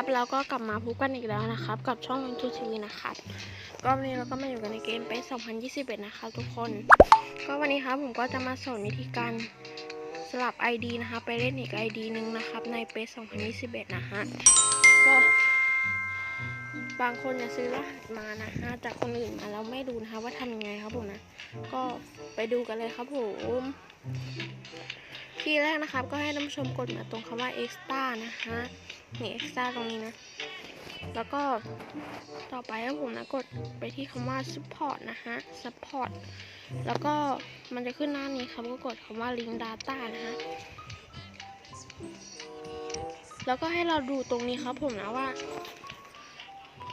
ครับเราก็กลับมาพบกันอีกแล้วนะครับ กับช่องทูทีวีนะครับก็วันนี้เราก็มาอยู่กันในเกมเป2021 นะครับทุกคน ก็วันนี้ครับผมก็จะมาสอนวิธีการ สลับ ID นะคะ ไปเล่นอีก ID หนึ่งนะครับ ในเป2021 นะฮะ ก็บางคนจะซื้อรหัสมานะฮะจากคนอื่นมาแล้วไม่ดูนะคะว่าทำยังไงครับผมนะ ก็ไปดูกันเลยครับผมที่แรกนะครับ ก็ให้ท่านผู้ชมกดมาตรงคำว่า extra นะคะนี่ extra ตรงนี้นะ แล้วก็ต่อไปให้ผมนะกดไปที่คำว่า support นะฮะ support แล้วก็มันจะขึ้นหน้านี้ครับก็กดคำว่า link data นะฮะ แล้วก็ให้เราดูตรงนี้ครับผมนะว่า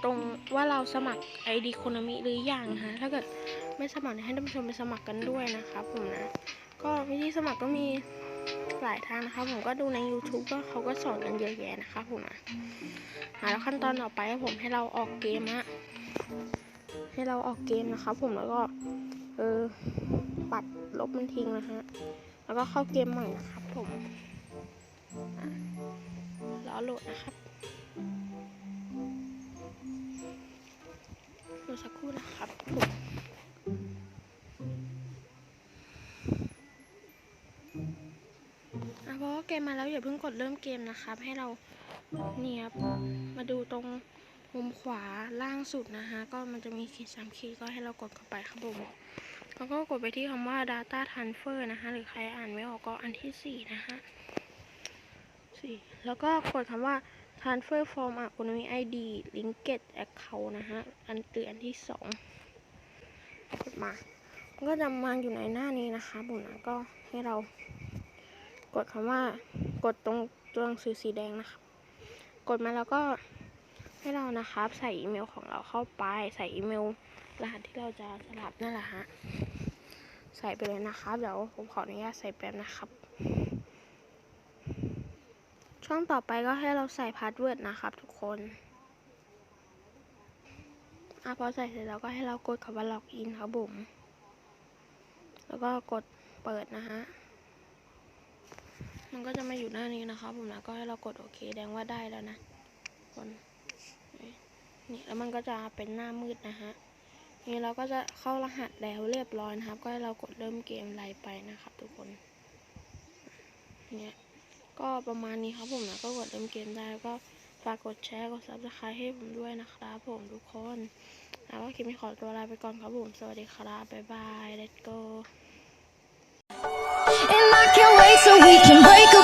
ตรงว่าเราสมัคร ID โคนามิหรือยังฮะ ถ้าเกิดไม่สมัครให้ท่านผู้ชมไปสมัครกันด้วยนะครับผมนะ ก็วิธีสมัครก็มี หลายทางนะครับผมก็ดูใน YouTube ก็เขาก็สอนกันเยอะแยะนะครับผมนะอ่าแล้วขั้นตอนต่อไปผมให้เราออกเกมฮะให้เราออกเกมนะครับผมแล้วก็เออปัดลบมันทิ้งนะฮะแล้วก็เข้าเกมใหม่นะครับผมรอโหลดนะครับรอสักครู่นะครับผม ราะเกมมาแล้วอย่าเพิ่งกดเริ่มเกมนะครับ ให้เราเนี่ยบมาดูตรงมุมขวาล่างสุดนะฮะก็มันจะมีขีดสามขีดก็ให้เรากดเข้าไปครับผมแล้วก็กดไปที่คำว่า data transfer นะคะหรือใครอ่านไม่ออกก็อันที่สี่นะฮะสี่แล้วก็กดคำว่า transfer from economy id linked account นะฮะอันตืออันที่สองกดมามันก็จะมาอยู่ในหน้านี้นะคะผมนะก็ให้เรา กดคำว่ากดตรงตัวหนังสือสีแดงนะครับ กดมาแล้วก็ให้เรานะครับ ใส่อีเมลของเราเข้าไป ใส่อีเมลรหัสที่เราจะสลับนั่นแหละฮะใส่ไปเลยนะครับเดี๋ยวผมขออนุญาตใส่แป๊บนะครับ ช่องต่อไปก็ให้เราใส่พาสเวิร์ดนะครับ ทุกคนอะพอใส่เสร็จแล้วก็ให้เรากดคำว่าล็อกอินครับผมแล้วก็กดเปิดนะฮะ มันก็จะมาอยู่หน้านี้นะครับผมนะก็ให้เรากดโอเคแดงว่าได้แล้วนะคนนี่แล้วมันก็จะเป็นหน้ามืดนะฮะนี่เราก็จะเข้ารหัสแล้วเรียบร้อยนะครับ ก็ให้เรากดเริ่มเกมไลน์ไปนะครับ ทุกคนเนี่ยก็ประมาณนี้ครับผมนะก็กดเริ่มเกมได้ก็ฝากกดแชร์กดซับสไครต์ให้ผมด้วยนะครับผมทุกคนแล้วก็คลิปนี้ขอตัวลาไปก่อนครับผม สวัสดีครับบ๊ายบาย let's go And I can't wait so we can break